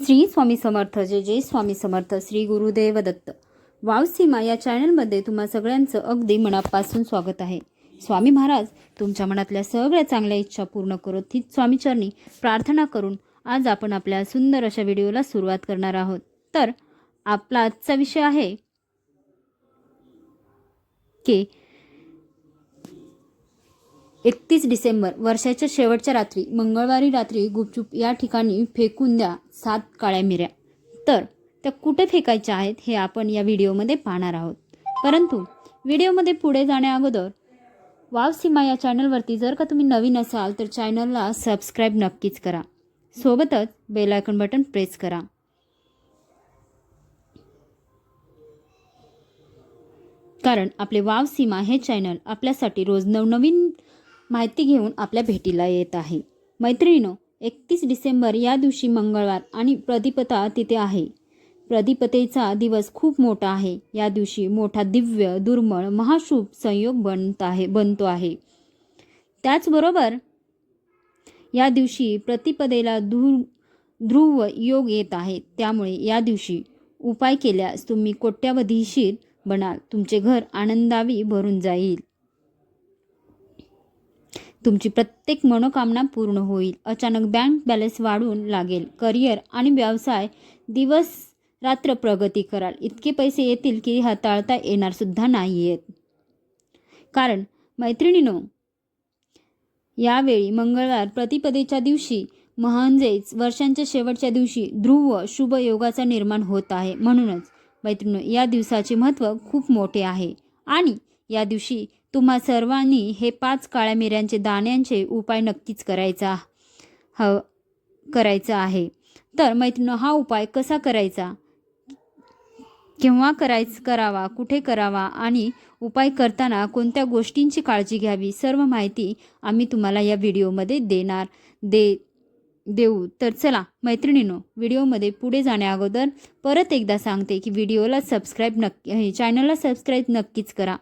श्री स्वामी समर्थ जय जय स्वामी समर्थ श्री गुरुदेव दत्त. वाव सीमा या चॅनलमध्ये तुम्हा सगळ्यांचं अगदी मनापासून स्वागत आहे. स्वामी महाराज तुमच्या मनातल्या सगळ्या चांगल्या इच्छा पूर्ण करत हीच स्वामीचरणी प्रार्थना करून आज आपण आपल्या सुंदर अशा व्हिडिओला सुरुवात करणार आहोत. तर आपला आजचा विषय आहे की एकतीस डिसेंबर वर्षाच्या शेवटच्या रात्री मंगळवारी रात्री गुपचूप या ठिकाणी फेकून द्या सात काळ्या मिऱ्या. तर त्या कुठे फेकायच्या आहेत हे आपण या व्हिडिओमध्ये पाहणार आहोत. परंतु व्हिडिओमध्ये पुढे जाण्याअगोदर वाव सीमा या चॅनलवरती जर का तुम्ही नवीन असाल तर चॅनलला सबस्क्राईब नक्कीच करा. सोबतच बेलायकन बटन प्रेस करा. कारण आपले वाव सीमा हे चॅनल आपल्यासाठी रोज नवनवीन माहिती घेऊन आपल्या भेटीला येत आहे. मैत्रिणीनो एकतीस डिसेंबर या दिवशी मंगळवार आणि प्रदीपता तिथे आहे. प्रदीपतेचा दिवस खूप मोठा आहे. या दिवशी मोठा दिव्य दुर्मळ महाशुभ संयोग बनत आहे बनतो आहे. त्याचबरोबर या दिवशी प्रतिपदेला धुर ध्रुव योग येत आहे. त्यामुळे या दिवशी उपाय केल्यास तुम्ही कोट्यावधीशीर बनाल. तुमचे घर आनंदावी भरून जाईल. तुमची प्रत्येक मनोकामना पूर्ण होईल. अचानक बँक बॅलन्स वाढून लागेल. करिअर आणि व्यवसाय दिवस रात्र प्रगती कराल. इतके पैसे येतील की हाताळता येणारसुद्धा नाही आहेत कारण मैत्रिणीनो यावेळी मंगळवार प्रतिपदेच्या दिवशी म्हणजेच वर्षांच्या शेवटच्या दिवशी ध्रुव शुभ योगाचा निर्माण होत आहे. म्हणूनच मैत्रिणी या दिवसाचे महत्त्व खूप मोठे आहे. आणि या दिवशी तुम्हा सर्वांनी हे पाच काळ्या मिऱ्यांचे दाण्यांचे उपाय नक्कीच करायचा. ह करायचा आहे. तर मैत्रिणी हा उपाय कसा करायचा? केव्हा करायच करावा कुठे करावा आणि उपाय करताना कोणत्या गोष्टींची काळजी घ्यावी सर्व माहिती आम्ही तुम्हाला या व्हिडिओमध्ये देणार दे देऊ. तर चला मैत्रिणीनो व्हिडिओमध्ये पुढे जाण्याअगोदर परत एकदा सांगते की व्हिडिओला सबस्क्राईब नक्की चॅनलला सबस्क्राईब नक्कीच करा.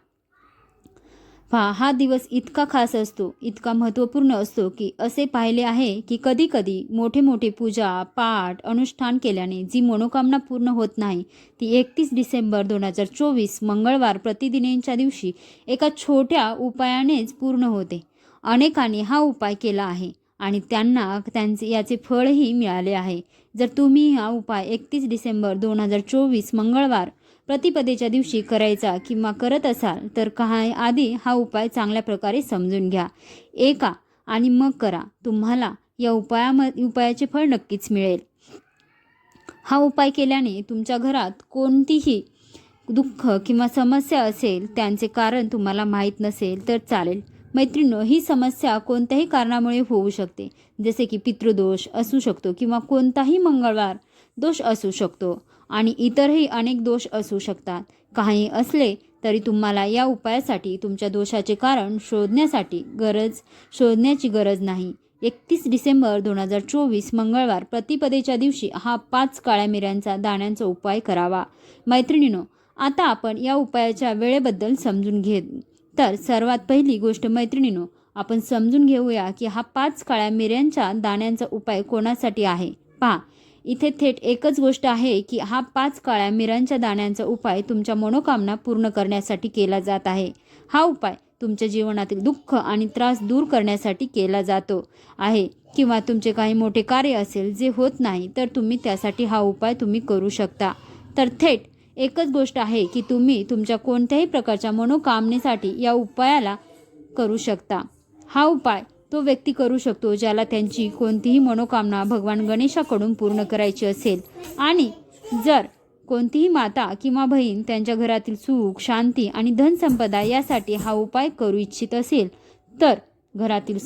पहा हा दिवस इतका खास असतो इतका महत्त्वपूर्ण असतो की असे पाहिले आहे की कधी कधी मोठे मोठे पूजा पाठ अनुष्ठान केल्याने जी मनोकामना पूर्ण होत नाही ती एकतीस डिसेंबर दोन हजार चोवीस मंगळवार प्रतिदिनेच्या दिवशी एका छोट्या उपायानेच पूर्ण होते. अनेकांनी हा उपाय केला आहे आणि त्यांना त्यांचे याचे फळही मिळाले आहे. जर तुम्ही हा उपाय एकतीस डिसेंबर दोन हजार चोवीस मंगळवार प्रतिपदेच्या दिवशी करायचा किंवा करत असाल तर काय आधी हा उपाय चांगल्या प्रकारे समजून घ्या. एका आणि मग करा. तुम्हाला या उपायाम उपायाचे फळ नक्कीच मिळेल. हा उपाय केल्याने तुमच्या घरात कोणतीही दुःख किंवा समस्या असेल त्यांचे कारण तुम्हाला माहीत नसेल तर चालेल. मैत्रिणो ही समस्या कोणत्याही कारणामुळे होऊ शकते. जसे की पितृदोष असू शकतो किंवा कोणताही मंगळवार दोष असू शकतो. आणि इतरही अनेक दोष असू शकतात. काही असले तरी तुम्हाला या उपायासाठी तुमच्या दोषाचे कारण शोधण्यासाठी गरज शोधण्याची गरज नाही. एकतीस डिसेंबर दोन हजार चोवीस मंगळवार प्रतिपदेच्या दिवशी हा पाच काळ्या मिऱ्यांचा दाण्यांचा उपाय करावा. मैत्रिणीनो आता आपण या उपायाच्या वेळेबद्दल समजून घेत तर सर्वात पहिली गोष्ट मैत्रिणीनो आपण समजून घेऊया की हा पाच काळ्या मिऱ्यांच्या दाण्यांचा उपाय कोणासाठी आहे? पहा इथे थेट एकच गोष्ट आहे की हा पाच काळ्या मिरांच्या दाण्यांचा उपाय तुमच्या मनोकामना पूर्ण करण्यासाठी केला जात आहे. हा उपाय तुमच्या जीवनातील दुःख आणि त्रास दूर करण्यासाठी केला जातो आहे किंवा तुमचे काही मोठे कार्य असेल जे होत नाही तर तुम्ही त्यासाठी हा उपाय तुम्ही करू शकता. तर थेट एकच गोष्ट आहे की तुम्ही तुमच्या कोणत्याही प्रकारच्या मनोकामनेसाठी या उपायाला करू शकता. हा उपाय तो व्यक्ती करू शकतो ज्याला त्यांची कोणतीही मनोकामना भगवान गणेशाकडून पूर्ण करायची असेल. आणि जर कोणतीही माता किंवा बहीण त्यांच्या घरातील सुख शांती आणि धनसंपदा यासाठी हा उपाय करू इच्छित असेल तर घरातील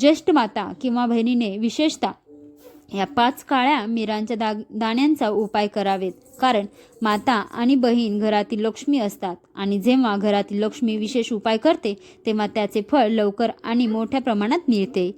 ज्येष्ठ माता किंवा बहिणीने विशेषतः या पाच काळ्या मिरांच्या दाग दाण्यांचा उपाय करावेत. कारण माता आणि बहीण घरातील लक्ष्मी असतात आणि जेव्हा घरातील लक्ष्मी विशेष उपाय करते तेव्हा त्याचे फळ लवकर आणि मोठ्या प्रमाणात मिळते.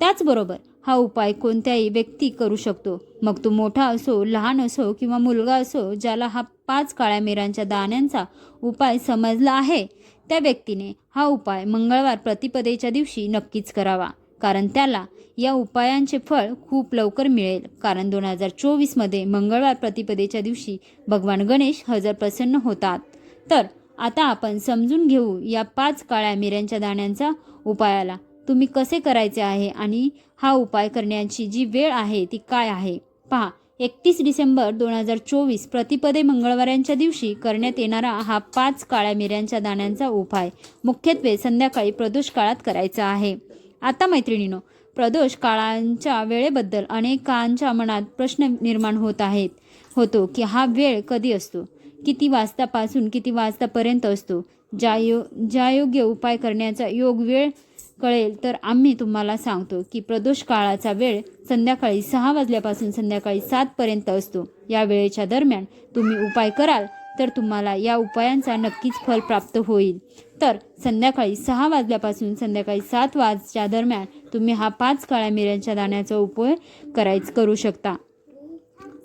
त्याचबरोबर हा उपाय कोणत्याही व्यक्ती करू शकतो. मग तो मोठा असो लहान असो किंवा मुलगा असो ज्याला हा पाच काळ्या मिरांच्या दाण्यांचा उपाय समजला आहे त्या व्यक्तीने हा उपाय मंगळवार प्रतिपदेच्या दिवशी नक्कीच करावा. कारण त्याला या उपायांचे फळ खूप लवकर मिळेल. कारण दोन हजार चोवीसमध्ये मंगळवार प्रतिपदेच्या दिवशी भगवान गणेश हजर प्रसन्न होतात. तर आता आपण समजून घेऊ या पाच काळ्या मिऱ्यांच्या दाण्यांचा उपायाला तुम्ही कसे करायचे आहे आणि हा उपाय करण्याची जी वेळ आहे ती काय आहे? पहा एकतीस डिसेंबर दोन हजार चोवीस प्रतिपदे मंगळवारांच्या दिवशी करण्यात येणारा हा पाच काळ्या मिऱ्यांच्या दाण्यांचा उपाय मुख्यत्वे संध्याकाळी प्रदोष काळात करायचा आहे. आता मैत्रिणीनो प्रदोष काळांच्या वेळेबद्दल अनेकांच्या मनात प्रश्न निर्माण होत आहेत होतो की हा वेळ कधी असतो? किती वाजतापासून किती वाजतापर्यंत असतो? ज्या यो ज्या योग्य उपाय करण्याचा योग वेळ कळेल तर आम्ही तुम्हाला सांगतो की प्रदोष काळाचा वेळ संध्याकाळी सहा वाजल्यापासून संध्याकाळी सातपर्यंत असतो. या वेळेच्या दरम्यान तुम्ही उपाय कराल तर तुम्हाला या उपायांचा नक्कीच फल प्राप्त होईल. तर संध्याकाळी सहा वाजल्यापासून संध्याकाळी सात वाजच्या दरम्यान तुम्ही हा पाच काळ्या मिऱ्यांच्या दाण्याचा उपयोग करायच करू शकता.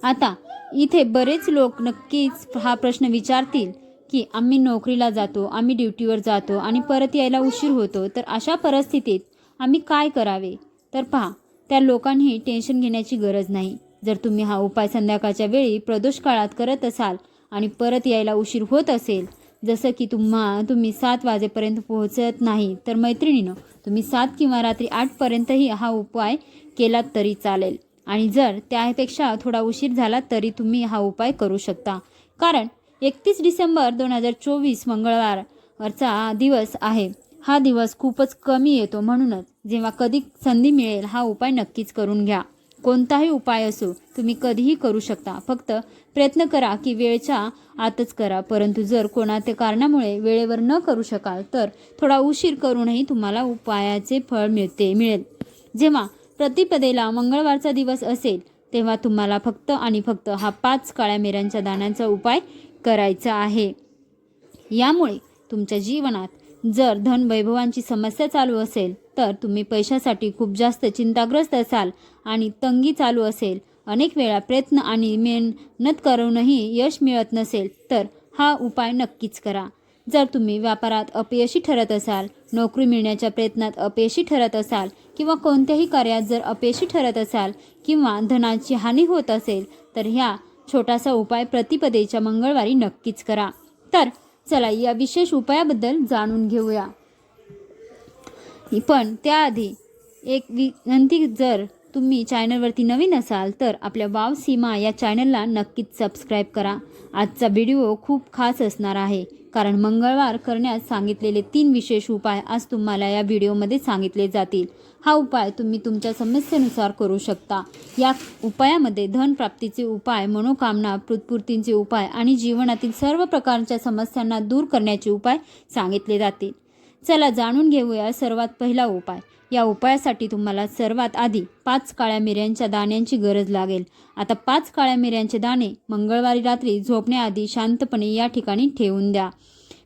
आता इथे बरेच लोक नक्कीच हा प्रश्न विचारतील की आम्ही नोकरीला जातो आम्ही ड्युटीवर जातो आणि परत यायला उशीर होतो तर अशा परिस्थितीत आम्ही काय करावे? तर पहा त्या लोकांनी टेन्शन घेण्याची गरज नाही. जर तुम्ही हा उपाय संध्याकाळच्या वेळी प्रदोष काळात करत असाल आणि परत यायला उशीर होत असेल जसं की तुम्हा तुम्ही सात वाजेपर्यंत पोहोचत नाही तर मैत्रिणीनं तुम्ही सात किंवा रात्री आठपर्यंतही हा उपाय केलात तरी चालेल. आणि जर त्यापेक्षा थोडा उशीर झाला तरी तुम्ही हा उपाय करू शकता. कारण एकतीस डिसेंबर दोन हजार चोवीस मंगळवारचा दिवस आहे. हा दिवस खूपच कमी येतो म्हणूनच जेव्हा कधी संधी मिळेल हा उपाय नक्कीच करून घ्या. कोणताही उपाय असो तुम्ही कधीही करू शकता. फक्त प्रयत्न करा की वेळच्या आतच करा. परंतु जर कोणाच्या कारणामुळे वेळेवर न करू शकाल तर थोडा उशीर करूनही तुम्हाला उपायाचे फळ मिळते मिळेल. जेव्हा प्रतिपदेला मंगळवारचा दिवस असेल तेव्हा तुम्हाला फक्त आणि फक्त हा पाच काळ्या मिऱ्यांच्या दाण्यांचा उपाय करायचा आहे. यामुळे तुमच्या जीवनात जर धन वैभवांची समस्या चालू असेल तर तुम्ही पैशासाठी खूप जास्त चिंताग्रस्त असाल आणि तंगी चालू असेल. अनेक वेळा प्रयत्न आणि मेहनत करूनही यश मिळत नसेल तर हा उपाय नक्कीच करा. जर तुम्ही व्यापारात अपयशी ठरत असाल नोकरी मिळण्याच्या प्रयत्नात अपयशी ठरत असाल किंवा कोणत्याही कार्यात जर अपयशी ठरत असाल किंवा धनाची हानी होत असेल तर ह्या छोटासा उपाय प्रतिपदेच्या मंगळवारी नक्कीच करा. तर चला या विशेष उपायाबद्दल जाणून घेऊया. पण त्याआधी एक विनंती जर तुम्ही चॅनलवरती नवीन असाल तर आपल्या वाव सीमा या चॅनलला नक्कीच सबस्क्राईब करा. आजचा व्हिडिओ खूप खास असणार आहे. कारण मंगळवार करण्यास सांगितलेले तीन विशेष उपाय आज तुम्हाला या व्हिडिओमध्ये सांगितले जातील. हा उपाय तुम्ही तुमच्या समस्येनुसार करू शकता. या उपायामध्ये धनप्राप्तीचे उपाय मनोकामना पृतपूर्तींचे उपाय आणि जीवनातील सर्व प्रकारच्या समस्यांना दूर करण्याचे उपाय सांगितले जातील. चला जाणून घेऊया सर्वात पहिला उपाय. या उपायासाठी तुम्हाला सर्वात आधी पाच काळ्या मिऱ्यांच्या दाण्यांची गरज लागेल. आता पाच काळ्या मिऱ्यांचे दाणे मंगळवारी रात्री झोपण्याआधी शांतपणे या ठिकाणी ठेवून द्या.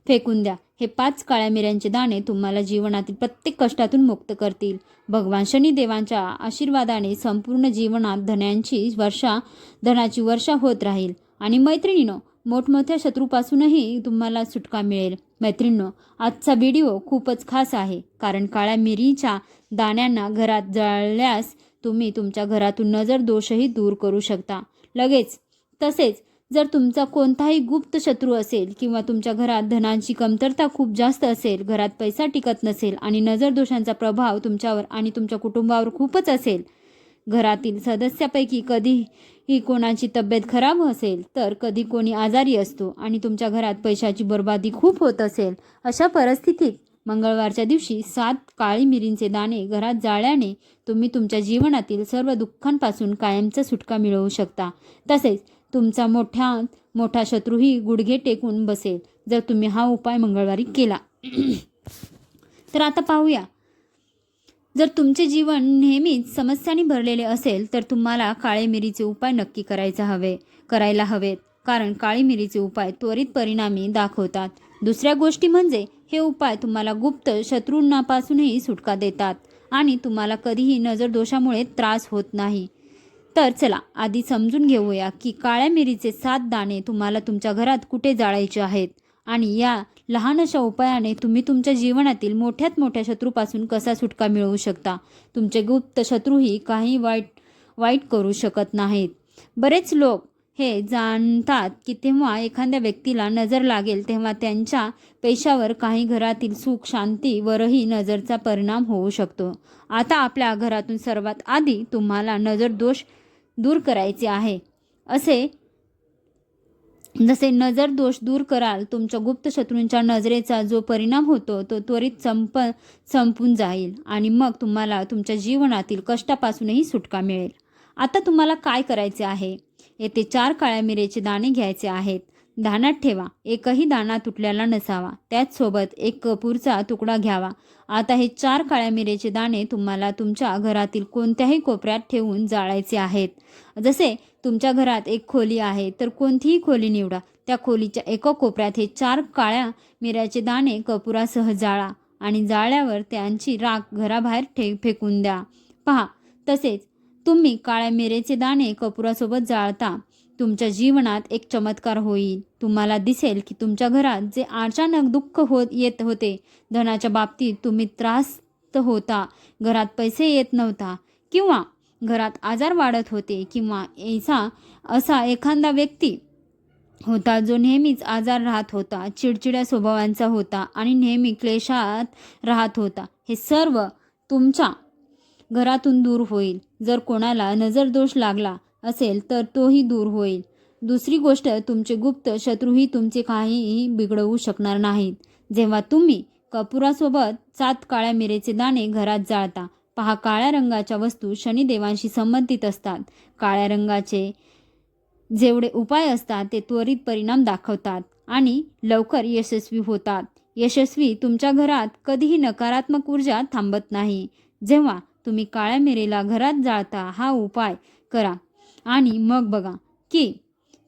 फेकून द्या. हे पाच काळ्या मिऱ्यांचे दाणे तुम्हाला जीवनातील प्रत्येक कष्टातून मुक्त करतील. भगवान शनिदेवांच्या आशीर्वादाने संपूर्ण जीवनात धन्यांची वर्षा धनाची वर्षा होत राहील. आणि मैत्रिणीनो मोठमोठ्या शत्रूपासूनही तुम्हाला सुटका मिळेल. मैत्रिणीनो आजचा व्हिडिओ खूपच खास आहे. कारण काळ्या मिरीच्या दाण्यांना घरात जळल्यास तुम्ही तुमच्या घरातून नजर दोषही दूर करू शकता. लगेच. तसेच जर तुमचा कोणताही गुप्त शत्रू असेल किंवा तुमच्या घरात धनांची कमतरता खूप जास्त असेल घरात पैसा टिकत नसेल आणि नजर दोषांचा प्रभाव तुमच्यावर आणि तुमच्या कुटुंबावर खूपच असेल घरातील सदस्यापैकी कधीही कोणाची तब्येत खराब असेल तर कधी कोणी आजारी असतो आणि तुमच्या घरात पैशाची बर्बादी खूप होत असेल अशा परिस्थितीत मंगळवारच्या दिवशी सात काळी मिरींचे दाणे घरात जाळल्याने तुम्ही तुमच्या जीवनातील सर्व दुःखांपासून कायमचा सुटका मिळवू शकता. तसेच तुमचा मोठ्या मोठा शत्रूही गुडघे टेकून बसेल जर तुम्ही हा उपाय मंगळवारी केला. तर आता पाहूया. जर तुमचे जीवन नेहमीच समस्यांनी भरलेले असेल तर तुम्हाला काळे मिरीचे उपाय नक्की करायचा हवे करायला हवेत. कारण काळी मिरीचे उपाय त्वरित परिणामी दाखवतात. दुसऱ्या गोष्टी म्हणजे हे उपाय तुम्हाला गुप्त शत्रूंनापासूनही सुटका देतात आणि तुम्हाला कधीही नजर दोषामुळे त्रास होत नाही. तर चला आधी समजून घेऊया की काळ्या मिरीचे सात दाणे तुम्हाला तुमच्या घरात कुठे जाळायचे आहेत आणि या लहान अशा उपायाने तुम्ही तुमच्या जीवनातील मोठ्यात मोठ्या शत्रूपासून कसा सुटका मिळवू शकता? तुमचे गुप्त शत्रूही काही वाईट वाईट करू शकत नाहीत. बरेच लोक हे जाणतात की तेव्हा एखाद्या व्यक्तीला नजर लागेल तेव्हा त्यांच्या पेशावर काही घरातील सुख शांतीवरही नजरचा परिणाम होऊ शकतो. आता आपल्या घरातून सर्वात आधी तुम्हाला नजर दोष दूर करायचे आहे. असे जसे नजर दोष दूर कराल तुमच्या गुप्त शत्रूंच्या नजरेचा जो परिणाम होतो तो त्वरित संप संपून जाईल आणि मग तुम्हाला तुमच्या जीवनातील कष्टापासूनही सुटका मिळेल. आता तुम्हाला काय करायचे आहे? येथे चार काळ्या मिरेचे दाणे घ्यायचे आहेत. दानात ठेवा. एकही दाणा तुटलेला नसावा. त्याचसोबत एक कपूरचा तुकडा घ्यावा. आता हे चार काळ्या मिरेचे दाणे तुम्हाला तुमच्या घरातील कोणत्याही कोपऱ्यात ठेवून जाळायचे आहेत. जसे तुमच्या घरात एक खोली आहे तर कोणतीही खोली निवडा. त्या खोलीच्या एका कोपऱ्यात हे चार काळ्या मिऱ्याचे दाणे कपुरासह जाळा आणि जाळ्यावर त्यांची राख घराबाहेर ठे फेकून द्या. पहा तसेच तुम्ही काळ्या मिरेचे दाणे कपुरासोबत जाळता. तुमच्या जीवनात एक चमत्कार होईल. तुम्हाला दिसेल की तुमच्या घरात जे अचानक दुःख होत येत होते धनाच्या बाबतीत तुम्ही त्रास्त होता. घरात पैसे येत नव्हता. किंवा घरात आजार वाढत होते किंवा ऐसा असा एखादा व्यक्ती होता जो नेहमीच आजार राहत होता चिडचिड्या स्वभावांचा होता आणि नेहमी क्लेशात राहत होता. हे सर्व तुमच्या घरातून दूर होईल. जर कोणाला नजर दोष लागला असेल तर तोही दूर होईल. दुसरी गोष्ट तुमचे गुप्त शत्रूही तुमचे काहीही बिघडवू शकणार नाहीत. जेव्हा तुम्ही कपुरासोबत सात काळ्या मिरेचे दाणे घरात जाळता पहा काळ्या रंगाच्या वस्तू शनिदेवांशी संबंधित असतात. काळ्या रंगाचे जेवढे उपाय असतात ते त्वरित परिणाम दाखवतात आणि लवकर यशस्वी होतात. यशस्वी तुमच्या घरात कधीही नकारात्मक ऊर्जा थांबत नाही. जेव्हा तुम्ही काळ्या मिरेला घरात जाळता हा उपाय करा आणि मग बघा की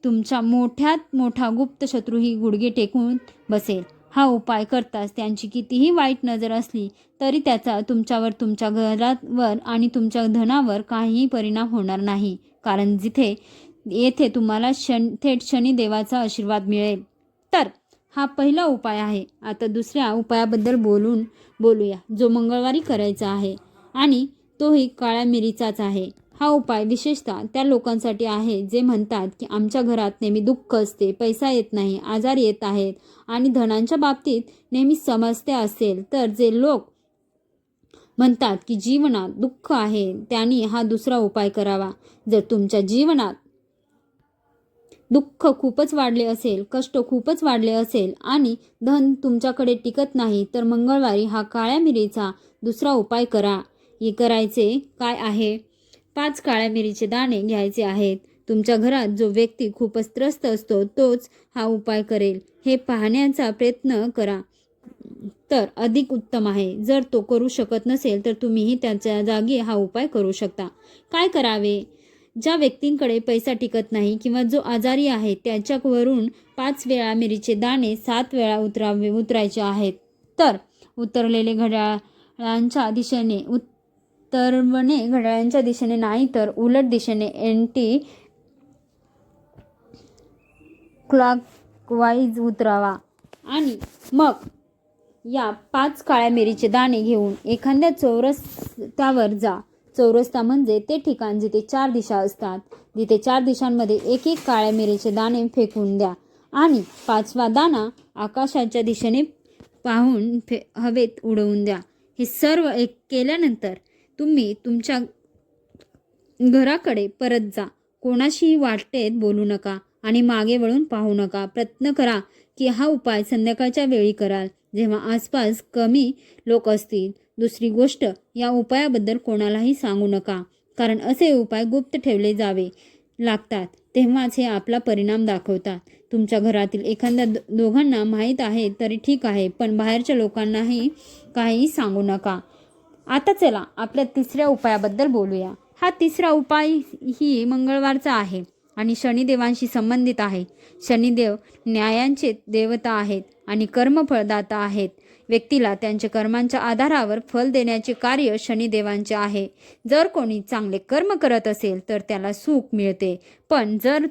तुमच्या मोठ्यात मोठा गुप्त शत्रूही गुडघे टेकून बसेल. हा उपाय करताच त्यांची कितीही वाईट नजर असली तरी त्याचा तुमच्यावर तुमच्या घरावर आणि तुमच्या धनावर काहीही परिणाम होणार नाही. कारण जिथे येथे तुम्हाला शन थेट शनिदेवाचा आशीर्वाद मिळेल. तर हा पहिला उपाय आहे. आता दुसऱ्या उपायाबद्दल बोलून बोलूया. जो मंगळवारी करायचा आहे आणि तोही काळ्या मिरीचाच आहे. हा उपाय विशेषतः त्या लोकांसाठी आहे जे म्हणतात की आमच्या घरात नेहमी दुःख असते पैसा येत नाही आजार येत आहेत आणि धनांच्या बाबतीत नेहमी समस्या असेल तर जे लोक म्हणतात की जीवनात दुःख आहे त्यांनी हा दुसरा उपाय करावा. जर तुमच्या जीवनात दुःख खूपच वाढले असेल कष्ट खूपच वाढले असेल आणि धन तुमच्याकडे टिकत नाही तर मंगळवारी हा काळ्या मिरीचा दुसरा उपाय करा. हे करायचे काय आहे? पाच काळ्या मिरीचे दाणे घ्यायचे आहेत. तुमच्या घरात जो व्यक्ती खूपच त्रस्त असतो तोच हा उपाय करेल. हे पाहण्याचा प्रयत्न करा. तर अधिक उत्तम आहे. जर तो करू शकत नसेल तर तुम्हीही त्याच्या जागी हा उपाय करू शकता. काय करावे? ज्या व्यक्तींकडे पैसा टिकत नाही किंवा जो आजारी आहे त्याच्यावरून पाच वेळा मिरीचे दाणे सात वेळा उतरावे उतरायचे आहेत. तर उतरलेले घड्याळांच्या दिशेने तरवणे घड्याळांच्या दिशेने नाही तर उलट दिशेने एंटी क्लॉकवाईज उतरावा. आणि मग या पाच काळ्या मिरीचे दाणे घेऊन एखाद्या चौरस्त्यावर जा. चौरस्ता म्हणजे ते ठिकाण जिथे चार दिशा असतात. जिथे चार दिशांमध्ये एक एक काळ्या मिरीचे दाणे फेकून द्या. आणि पाचवा दाणा आकाशाच्या दिशेने पाहून फे हवेत उडवून द्या. हे सर्व एक केल्यानंतर तुम्ही तुमच्या घराकडे परत जा. कोणाशीही वाटेत बोलू नका आणि मागे वळून पाहू नका. प्रयत्न करा की हा उपाय संध्याकाळच्या वेळी कराल. जेव्हा आसपास कमी लोक असतील. दुसरी गोष्ट या उपायाबद्दल कोणालाही सांगू नका. कारण असे उपाय गुप्त ठेवले जावे लागतात. तेव्हाच हे आपला परिणाम दाखवतात. तुमच्या घरातील एखाद्या दोघांना माहीत आहे तरी ठीक आहे. पण बाहेरच्या लोकांनाही काही सांगू नका. आता चला आपल्या तिसऱ्या उपायाबद्दल बोलूया. हा तिसरा उपाय ही मंगळवारचा आहे आणि शनिदेवांशी संबंधित आहे. शनिदेव न्यायांचे देवता आहेत आणि कर्मफळदाता आहेत. व्यक्तीला त्यांच्या कर्मांच्या आधारावर फल देण्याचे कार्य शनिदेवांचे आहे. जर कोणी चांगले कर्म करत असेल तर त्याला सुख मिळते. पण जर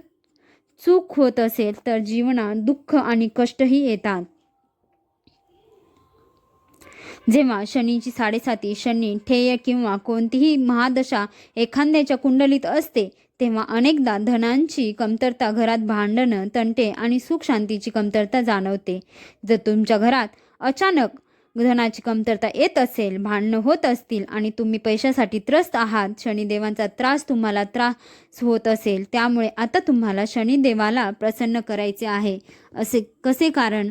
चूक होत असेल तर जीवनात दुःख आणि कष्टही येतात. जेव्हा शनीची साडेसाती शनी ठेय किंवा कोणतीही महादशा एखाद्याच्या कुंडलीत असते तेव्हा अनेकदा धनांची कमतरता घरात भांडणं तंटे आणि सुख शांतीची कमतरता जाणवते. जर तुमच्या घरात अचानक धनाची कमतरता येत असेल भांडणं होत असतील आणि तुम्ही पैशासाठी त्रस्त आहात शनिदेवांचा त्रास तुम्हाला त्रास होत असेल त्यामुळे आता तुम्हाला शनिदेवाला प्रसन्न करायचे आहे. असे कसे कारण?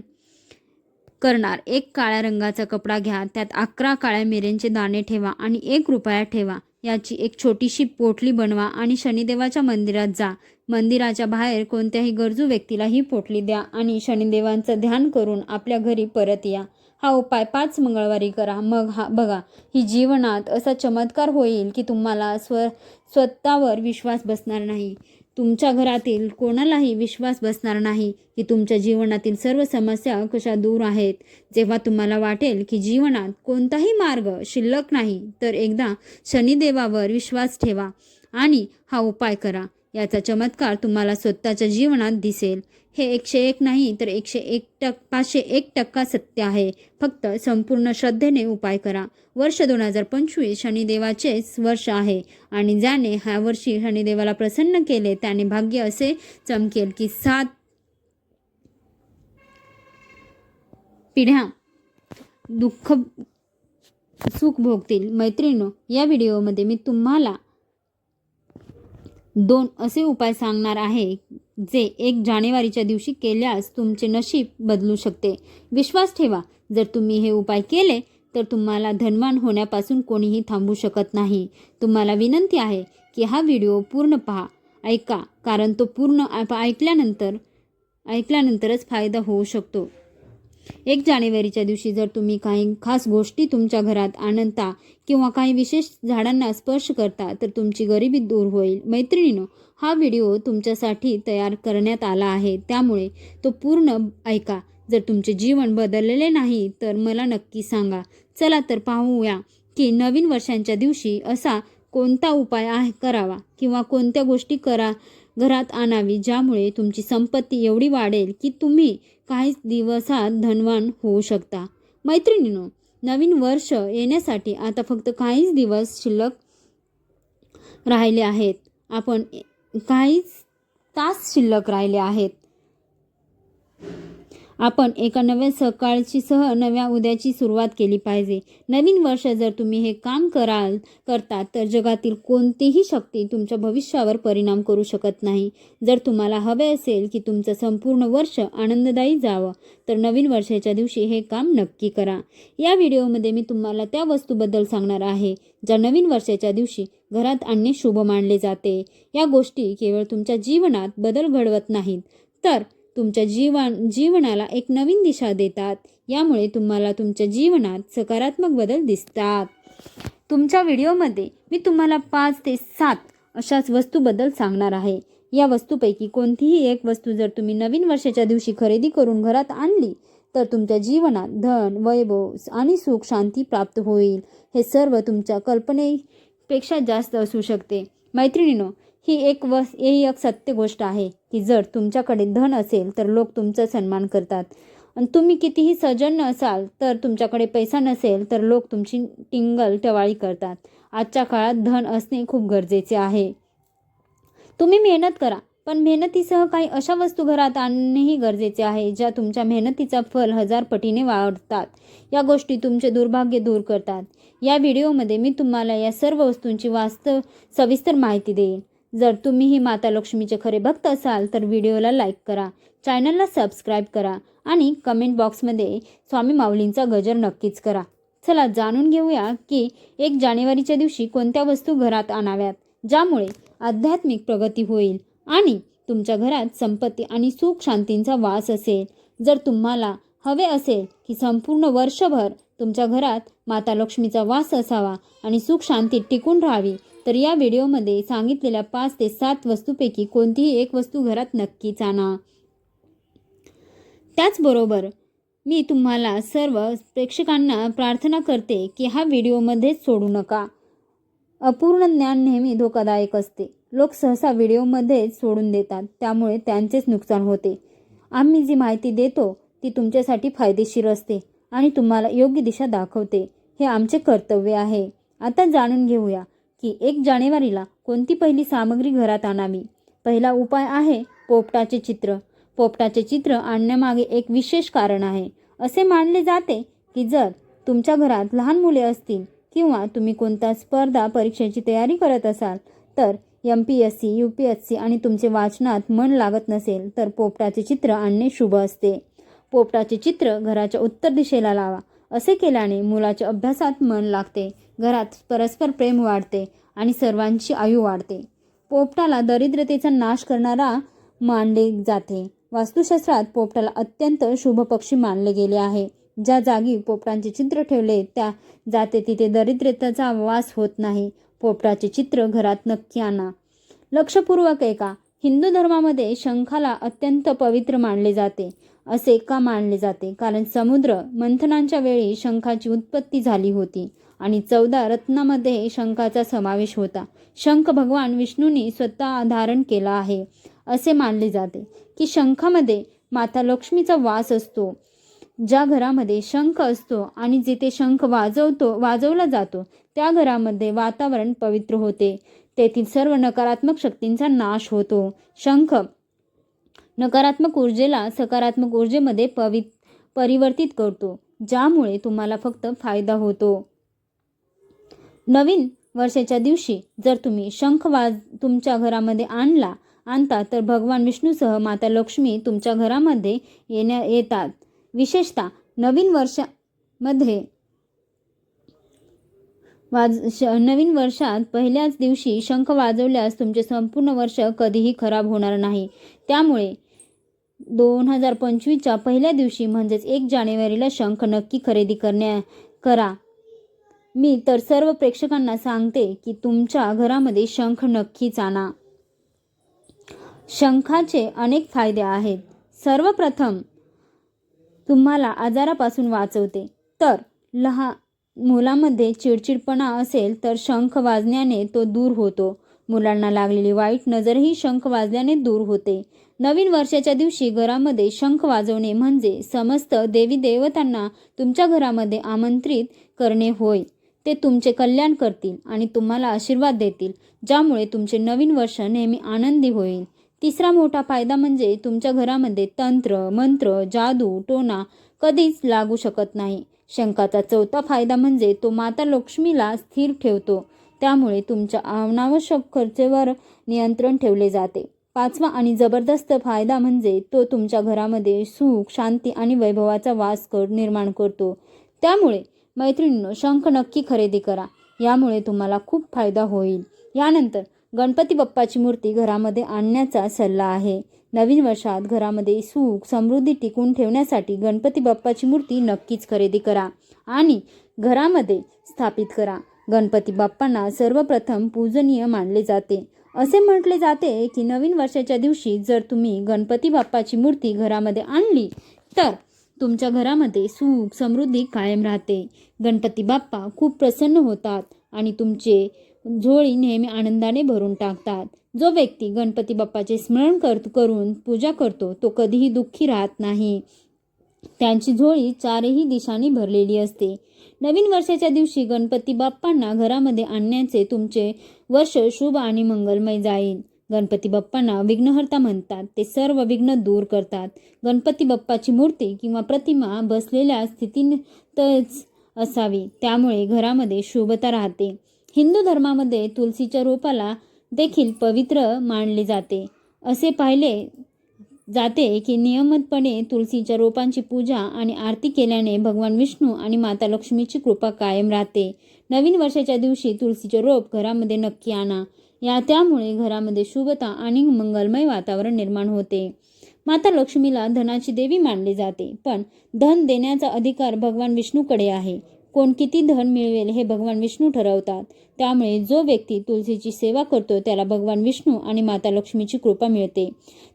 करणार. एक काळ्या रंगाचा कपडा घ्या त्यात अकरा काळ्या मिऱ्यांचे दाणे ठेवा आणि एक रुपया ठेवा. याची एक छोटीशी पोटली बनवा आणि शनिदेवाच्या मंदिरात जा. मंदिराच्या बाहेर कोणत्याही गरजू व्यक्तीला ही पोटली द्या आणि शनिदेवांचं ध्यान करून आपल्या घरी परत या. हा उपाय पाच मंगळवारी करा. मग हा बघा ही जीवनात असा चमत्कार होईल की तुम्हाला स्व स्वतःवर विश्वास बसणार नाही. तुमच्या घरातील कोणालाही विश्वास बसणार नाही की तुमच्या जीवनातील सर्व समस्या कशा दूर आहेत. जेव्हा तुम्हाला वाटेल की जीवनात कोणताही मार्ग शिल्लक नाही तर एकदा शनिदेवावर विश्वास ठेवा आणि हा उपाय करा. याचा चमत्कार तुम्हाला स्वतःच्या जीवनात दिसेल. हे एकशे एक नाही तर एकशे एक टक पाचशे एक टक्का सत्य आहे. फक्त संपूर्ण श्रद्धेने उपाय करा. वर्ष दोन हजार पंचवीस शनिदेवाचेच वर्ष आहे आणि ज्याने ह्या वर्षी शनिदेवाला प्रसन्न केले त्याने भाग्य असे चमकेल की सात पिढ्या दुःख सुख भोगतील. मैत्रिणो या व्हिडिओमध्ये मी तुम्हाला दोन असे उपाय सांगणार आहे जे एक जानेवारीच्या दिवशी केल्यास तुमचे नशीब बदलू शकते. विश्वास ठेवा जर तुम्ही हे उपाय केले तर तुम्हाला धनवान होण्यापासून कोणीही थांबू शकत नाही. तुम्हाला विनंती आहे की हा व्हिडिओ पूर्ण पहा ऐका कारण तो पूर्ण ऐकल्यानंतर ऐकल्यानंतरच फायदा होऊ शकतो. एक जानेवारीच्या दिवशी जर तुम्ही काही खास गोष्टी तुमच्या घरात आणता किंवा काही विशेष झाडांना स्पर्श करता तर तुमची गरिबी दूर होईल. मैत्रिणीनो हा व्हिडिओ तुमच्यासाठी तयार करण्यात आला आहे. त्यामुळे तो पूर्ण ऐका. जर तुमचे जीवन बदललेले नाही तर मला नक्की सांगा. चला तर पाहूया की नवीन वर्षांच्या दिवशी असा कोणता उपाय आहे करावा किंवा कोणत्या गोष्टी करा घरात आणावी ज्यामुळे तुमची संपत्ती एवढी वाढेल की तुम्ही काही दिवसात धनवान होऊ शकता. मैत्रिणीनो नवीन वर्ष येण्यासाठी आता फक्त काहीच दिवस शिल्लक राहिले आहेत. आपण काहीच तास शिल्लक राहिले आहेत. आपण एका नव्या सकाळची सह नव्या उद्याची सुरुवात केली पाहिजे. नवीन वर्ष जर तुम्ही हे काम कराल करता तर जगातील कोणतीही शक्ती तुमच्या भविष्यावर परिणाम करू शकत नाही. जर तुम्हाला हवे असेल की तुमचं संपूर्ण वर्ष आनंददायी जावं तर नवीन वर्षाच्या दिवशी हे काम नक्की करा. या व्हिडिओमध्ये मी तुम्हाला त्या वस्तूबद्दल सांगणार आहे ज्या नवीन वर्षाच्या दिवशी घरात आणणे शुभ मानले जाते. या गोष्टी केवळ तुमच्या जीवनात बदल घडवत नाहीत. तर तुमच्या जीवन जीवनाला एक नवीन दिशा देतात. यामुळे तुम्हाला तुमच्या जीवनात सकारात्मक बदल दिसतात. तुमच्या व्हिडिओमध्ये मी तुम्हाला पाच ते सात अशाच वस्तूबद्दल सांगणार आहे. या वस्तूपैकी कोणतीही एक वस्तू जर तुम्ही नवीन वर्षाच्या दिवशी खरेदी करून घरात आणली तर तुमच्या जीवनात धन वैभव आणि सुख शांती प्राप्त होईल. हे सर्व तुमच्या कल्पनेपेक्षा जास्त असू शकते. मैत्रिणीनो ही एक व ही एक सत्य गोष्ट आहे की जर तुमच्याकडे धन असेल तर लोक तुमचा सन्मान करतात. आणि तुम्ही कितीही सजन असाल तर तुमच्याकडे पैसा नसेल तर लोक तुमची टिंगल टवाळी करतात. आजच्या काळात धन असणे खूप गरजेचे आहे. तुम्ही मेहनत करा पण मेहनतीसह काही अशा वस्तू घरात आणणेही गरजेचे आहे ज्या तुमच्या मेहनतीचा फल हजार पटीने वाढतात. या गोष्टी तुमचे दुर्भाग्य दूर करतात. या व्हिडिओमध्ये मी तुम्हाला या सर्व वस्तूंची वास्तव सविस्तर माहिती देईन. जर तुम्ही ही माता लक्ष्मीचे खरे भक्त असाल तर व्हिडिओला लाईक करा चॅनलला सबस्क्राईब करा आणि कमेंट बॉक्समध्ये स्वामी माऊलींचा गजर नक्कीच करा. चला जाणून घेऊया की एक जानेवारीच्या दिवशी कोणत्या वस्तू घरात आणाव्यात ज्यामुळे आध्यात्मिक प्रगती होईल आणि तुमच्या घरात संपत्ती आणि सुख शांतींचा वास असेल. जर तुम्हाला हवे असेल की संपूर्ण वर्षभर तुमच्या घरात माता लक्ष्मीचा वास असावा आणि सुख शांती टिकून राहावी तर या व्हिडिओमध्ये सांगितलेल्या पाच ते सात वस्तूपैकी कोणतीही एक वस्तू घरात नक्कीच आणा त्याचबरोबर मी तुम्हाला सर्व प्रेक्षकांना प्रार्थना करते की हा व्हिडिओमध्येच सोडू नका. अपूर्ण ज्ञान नेहमी धोकादायक असते. लोक सहसा व्हिडिओमध्येच सोडून देतात. त्यामुळे त्यांचेच नुकसान होते. आम्ही जी माहिती देतो ती तुमच्यासाठी फायदेशीर असते आणि तुम्हाला योग्य दिशा दाखवते. हे आमचे कर्तव्य आहे. आता जाणून घेऊया. की एक जानेवारीला कोणती पहिली सामग्री घरात आणावी? पहिला उपाय आहे पोपटाचे चित्र. पोपटाचे चित्र आणण्यामागे एक विशेष कारण आहे. असे मानले जाते की जर तुमच्या घरात लहान मुले असतील किंवा तुम्ही कोणता स्पर्धा परीक्षेची तयारी करत असाल तर M P S C U P S C आणि तुमचे वाचनात मन लागत नसेल तर पोपटाचे चित्र आणणे शुभ असते. पोपटाचे चित्र घराच्या उत्तर दिशेला लावा. असे केल्याने मुलाच्या अभ्यासात मन लागते. घरात परस्पर प्रेम वाढते आणि सर्वांची आयु वाढते. पोपटाला दरिद्रतेचा नाश करणारा मानले जाते. वास्तुशास्त्रात पोपटाला अत्यंत शुभ पक्षी मानले गेले आहे. ज्या जागी पोपटांचे चित्र ठेवले त्या जाते तिथे दरिद्रतेचा वास होत नाही. पोपटाचे चित्र घरात नक्की आणा. लक्षपूर्वक ऐका. हिंदू धर्मामध्ये शंखाला अत्यंत पवित्र मानले जाते. असे का मानले जाते? कारण समुद्र मंथनांच्या वेळी शंखाची उत्पत्ती झाली होती आणि चौदा रत्नामध्ये शंखाचा समावेश होता. शंख भगवान विष्णूंनी स्वतः धारण केला आहे. असे मानले जाते की शंखामध्ये माता लक्ष्मीचा वास असतो. ज्या घरामध्ये शंख असतो आणि जिथे शंख वाजवतो वाजवला जातो त्या घरामध्ये वातावरण पवित्र होते. तेथील सर्व नकारात्मक शक्तींचा नाश होतो. शंख नकारात्मक ऊर्जेला सकारात्मक ऊर्जेमध्ये पवि परिवर्तित करतो ज्यामुळे तुम्हाला फक्त फायदा होतो. नवीन वर्षाच्या दिवशी जर तुम्ही शंख वाज तुमच्या घरामध्ये आणला आणता तर भगवान विष्णूसह माता लक्ष्मी तुमच्या घरामध्ये येण्या येतात. विशेषतः नवीन वर्षामध्ये वाज श नवीन वर्षात पहिल्याच दिवशी शंख वाजवल्यास तुमचे संपूर्ण वर्ष कधीही खराब होणार नाही. त्यामुळे दोन हजार पंचवीसच्या पहिल्या दिवशी म्हणजेच एक जानेवारीला शंख नक्की खरेदी करण्या करा. मी तर सर्व प्रेक्षकांना सांगते की तुमच्या घरामध्ये शंख नक्कीच आणा. शंखाचे अनेक फायदे आहेत. सर्वप्रथम तुम्हाला आजारापासून वाचवते. तर लहान मुलामध्ये चिडचिडपणा असेल तर शंख वाजण्याने तो दूर होतो. मुलांना लागलेली वाईट नजरही शंख वाजल्याने दूर होते. नवीन वर्षाच्या दिवशी घरामध्ये शंख वाजवणे म्हणजे समस्त देवी देवतांना तुमच्या घरामध्ये आमंत्रित करणे होय. ते तुमचे कल्याण करतील आणि तुम्हाला आशीर्वाद देतील ज्यामुळे तुमचे नवीन वर्ष नेहमी आनंदी होईल. तिसरा मोठा फायदा म्हणजे तुमच्या घरामध्ये तंत्र मंत्र जादू टोना कधीच लागू शकत नाही. शंखाचा चौथा फायदा म्हणजे तो माता लक्ष्मीला स्थिर ठेवतो. त्यामुळे तुमच्या अनावश्यक खर्चेवर नियंत्रण ठेवले जाते. पाचवा आणि जबरदस्त फायदा म्हणजे तो तुमच्या घरामध्ये सुख शांती आणि वैभवाचा वास कर निर्माण करतो. त्यामुळे मैत्रिणींनो शंख नक्की खरेदी करा. यामुळे तुम्हाला खूप फायदा होईल. यानंतर गणपती बाप्पाची मूर्ती घरामध्ये आणण्याचा सल्ला आहे. नवीन वर्षात घरामध्ये सुख समृद्धी टिकून ठेवण्यासाठी गणपती बाप्पाची मूर्ती नक्कीच खरेदी करा आणि घरामध्ये स्थापित करा. गणपती बाप्पांना सर्वप्रथम पूजनीय मानले जाते. असे म्हटले जाते की नवीन वर्षाच्या दिवशी जर तुम्ही गणपती बाप्पाची मूर्ती घरामध्ये आणली तर तुमच्या घरामध्ये सुख समृद्धी कायम राहते. गणपती बाप्पा खूप प्रसन्न होतात आणि तुमचे झोळी नेहमी आनंदाने भरून टाकतात. जो व्यक्ती गणपती बाप्पाचे स्मरण कर करून पूजा करतो तो कधीही दुःखी राहत नाही. त्यांची झोळी चारही दिशांनी भरलेली असते. नवीन वर्षाच्या दिवशी गणपती बाप्पांना घरामध्ये आणण्याचे तुमचे वर्ष शुभ आणि मंगलमय जाईल. गणपती बाप्पांना विघ्नहर्ता म्हणतात. ते सर्व विघ्न दूर करतात. गणपती बाप्पाची मूर्ती किंवा प्रतिमा बसलेल्या स्थितीतच असावी. त्यामुळे घरामध्ये शुभता राहते. हिंदू धर्मामध्ये तुलसीच्या रोपाला देखील पवित्र मानले जाते. असे पाहिले जाते की नियमितपणे तुळशीच्या रोपांची पूजा आणि आरती केल्याने भगवान विष्णू आणि माता लक्ष्मीची कृपा कायम राहते. नवीन वर्षाच्या दिवशी तुळशीचे रोप घरामध्ये नक्की आणा. या त्यामुळे घरामध्ये शुभता आणि मंगलमय वातावरण निर्माण होते. माता लक्ष्मीला धनाची देवी मानली जाते पण धन देण्याचा अधिकार भगवान विष्णूकडे आहे. कोण किती धन मिळवेल हे भगवान विष्णू ठरवतात. त्यामुळे जो व्यक्ती तुलसीची सेवा करतो त्याला भगवान विष्णू आणि माता लक्ष्मीची कृपा मिळते.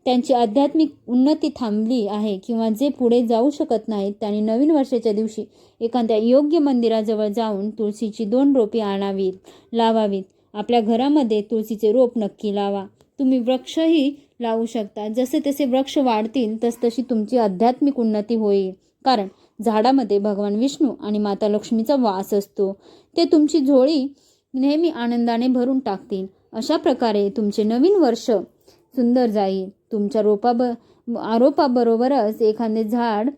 त्यांची आध्यात्मिक उन्नती थांबली आहे किंवा जे पुढे जाऊ शकत नाहीत त्यांनी नवीन वर्षाच्या दिवशी एखाद्या योग्य मंदिराजवळ जाऊन तुळशीची दोन रोपे आणावीत लावावीत. आपल्या घरामध्ये तुळशीचे रोप नक्की लावा. तुम्ही वृक्षही लावू शकता. जसे तसे वृक्ष वाढतील तसतशी तुमची आध्यात्मिक उन्नती होईल. कारण झाडामध्ये भगवान विष्णू आणि माता लक्ष्मीचा वास असतो. ते तुमची झोळी नेहमी आनंदाने भरून टाकतील. अशा प्रकारे तुमचे नवीन वर्ष सुंदर जाईल. तुमच्या रोपाब आरोपाबरोबरच एखादे झाड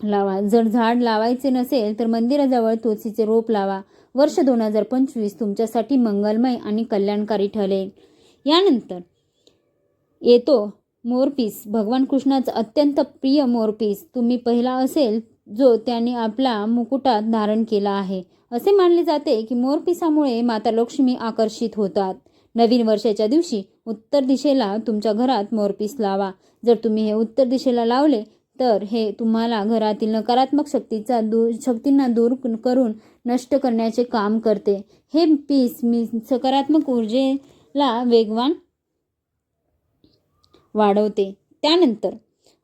लावा. जर झाड लावायचे नसेल तर मंदिराजवळ तुळशीचे रोप लावा. वर्ष दोन हजार पंचवीस तुमच्यासाठी मंगलमय आणि कल्याणकारी ठरेल. यानंतर येतो मोरपीस. भगवान कृष्णाचा अत्यंत प्रिय मोरपीस. तुम्ही पहिला असेल जो त्याने आपला मुकुटात धारण केला आहे. असे मानले जाते की मोरपिसामुळे माता लक्ष्मी आकर्षित होतात. नवीन वर्षाच्या दिवशी उत्तर दिशेला तुमच्या घरात मोरपीस लावा. जर तुम्ही हे उत्तर दिशेला लावले तर हे तुम्हाला घरातील नकारात्मक शक्तीचा दूर शक्तींना दूर करून नष्ट करण्याचे काम करते. हे पीस मी सकारात्मक ऊर्जेला वेगवान वाढवते. त्यानंतर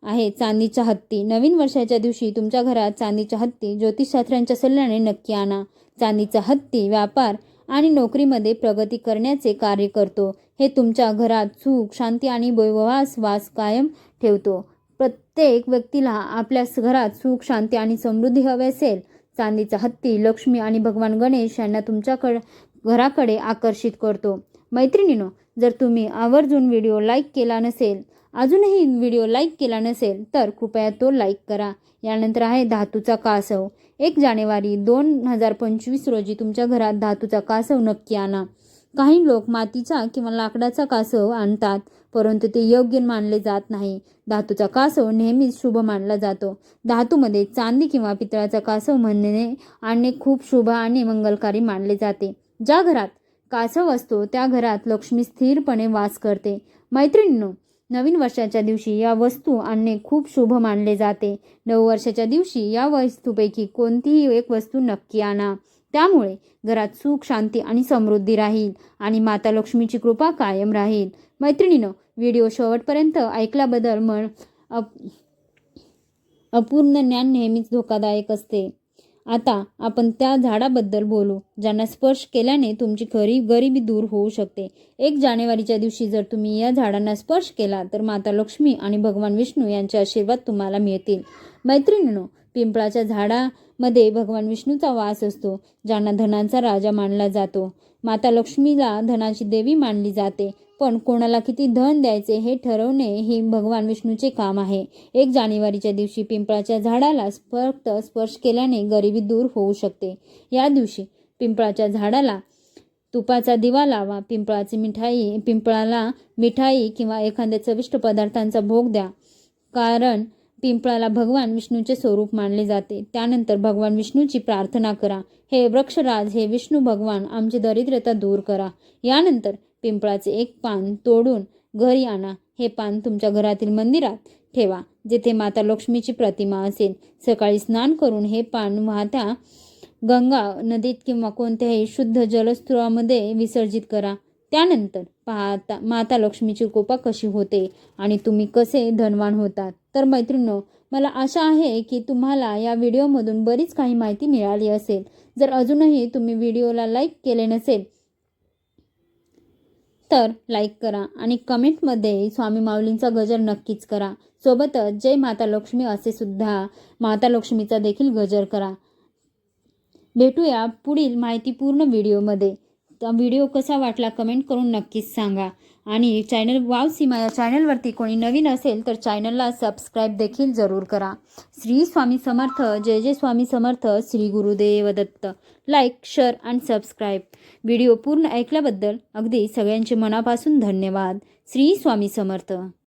आहे. चांदीच्या हत्ती. नवीन वर्षाच्या दिवशी तुमच्या घरात चांदीच्या हत्ती. ज्योतिषशास्त्रांच्या सल्ल्याने नक्की आणा. चांदीचा हत्ती व्यापार आणि नोकरीमध्ये प्रगती करण्याचे कार्य करतो. हे तुमच्या घरात सुख शांती आणि वैवास वास कायम ठेवतो. प्रत्येक व्यक्तीला आपल्या घरात सुख शांती आणि समृद्धी हवे असेल. चांदीचा हत्ती लक्ष्मी आणि भगवान गणेश यांना तुमच्याकडे घराकडे आकर्षित करतो. मैत्रिणीनो जर तुम्ही आवर्जून व्हिडिओ लाईक केला नसेल अजूनही व्हिडिओ लाईक केला नसेल तर कृपया तो लाईक करा. यानंतर आहे धातूचा कासव. एक जानेवारी दोन हजार पंचवीस रोजी तुमच्या घरात धातूचा कासव नक्की आणा. काही लोक मातीचा किंवा लाकडाचा कासव आणतात परंतु ते योग्य मानले जात नाही. धातूचा कासव नेहमीच शुभ मानला जातो. धातूमध्ये चांदी किंवा पितळाचा कासव म्हणणे आणणे खूप शुभ आणि मंगलकारी मानले जाते. ज्या घरात कासव असतो त्या घरात लक्ष्मी स्थिरपणे वास करते. मैत्रिणींनो नवीन वर्षाच्या दिवशी या वस्तू आणणे खूप शुभ मानले जाते. नऊ वर्षाच्या दिवशी या वस्तूपैकी कोणतीही एक वस्तू नक्की आणा. त्यामुळे घरात सुख शांती आणि समृद्धी राहील आणि माता लक्ष्मीची कृपा कायम राहील. मैत्रिणीनं व्हिडिओ शेवटपर्यंत ऐकल्याबद्दल मन अप अपूर्ण ज्ञान नेहमीच धोकादायक असते. आता आपण त्या झाडाबद्दल बोलू ज्यांना स्पर्श केल्याने तुमची खरी गरिबी दूर होऊ शकते. एक जानेवारीच्या दिवशी जर तुम्ही या झाडांना स्पर्श केला तर माता लक्ष्मी आणि भगवान विष्णू यांचे आशीर्वाद तुम्हाला मिळतील. मैत्रिणीनो पिंपळाच्या झाडामध्ये भगवान विष्णूचा वास असतो ज्यांना धनांचा राजा मानला जातो. माता लक्ष्मीला धनाची देवी मानली जाते. पण कोणाला किती धन द्यायचे हे ठरवणे हे भगवान विष्णूचे काम आहे. एक जानेवारीच्या दिवशी पिंपळाच्या झाडाला फक्त स्पर्श केल्याने गरिबी दूर होऊ शकते. या दिवशी पिंपळाच्या झाडाला तुपाचा दिवा लावा पिंपळाची मिठाई पिंपळाला मिठाई किंवा एखाद्या चविष्ट पदार्थांचा भोग द्या. कारण पिंपळाला भगवान विष्णूचे स्वरूप मानले जाते. त्यानंतर भगवान विष्णूची प्रार्थना करा. हे वृक्षराज हे विष्णू भगवान आमची दरिद्रता दूर करा. यानंतर पिंपळाचे एक पान तोडून घरी आणा. हे पान तुमच्या घरातील मंदिरात ठेवा जेथे माता लक्ष्मीची प्रतिमा असेल. सकाळी स्नान करून हे पान वाहत्या गंगा नदीत किंवा कोणत्याही शुद्ध जलस्रोतामध्ये विसर्जित करा. त्यानंतर पाहता माता लक्ष्मीची कृपा कशी होते आणि तुम्ही कसे धनवान होतात. तर मैत्रिणो मला आशा आहे की तुम्हाला या व्हिडिओमधून बरीच काही माहिती मिळाली असेल. जर अजूनही तुम्ही व्हिडिओला लाईक केले नसेल तर लाईक करा आणि कमेंटमध्ये स्वामी माऊलींचा गजर नक्कीच करा. सोबतच जय माता लक्ष्मी असे सुद्धा माता लक्ष्मीचा देखील गजर करा. भेटूया पुढील माहितीपूर्ण व्हिडिओमध्ये व्हिडिओ कसा वाटला कमेंट करून नक्कीच सांगा. आणि चॅनल वाव सीमा या चॅनलवरती कोणी नवीन असेल तर चॅनलला सबस्क्राईब देखील जरूर करा. श्री स्वामी समर्थ जय जय स्वामी समर्थ श्री गुरुदेव दत्त. लाईक शेअर आणि सबस्क्राईब व्हिडिओ पूर्ण ऐकल्याबद्दल अगदी सगळ्यांचे मनापासून धन्यवाद. श्री स्वामी समर्थ.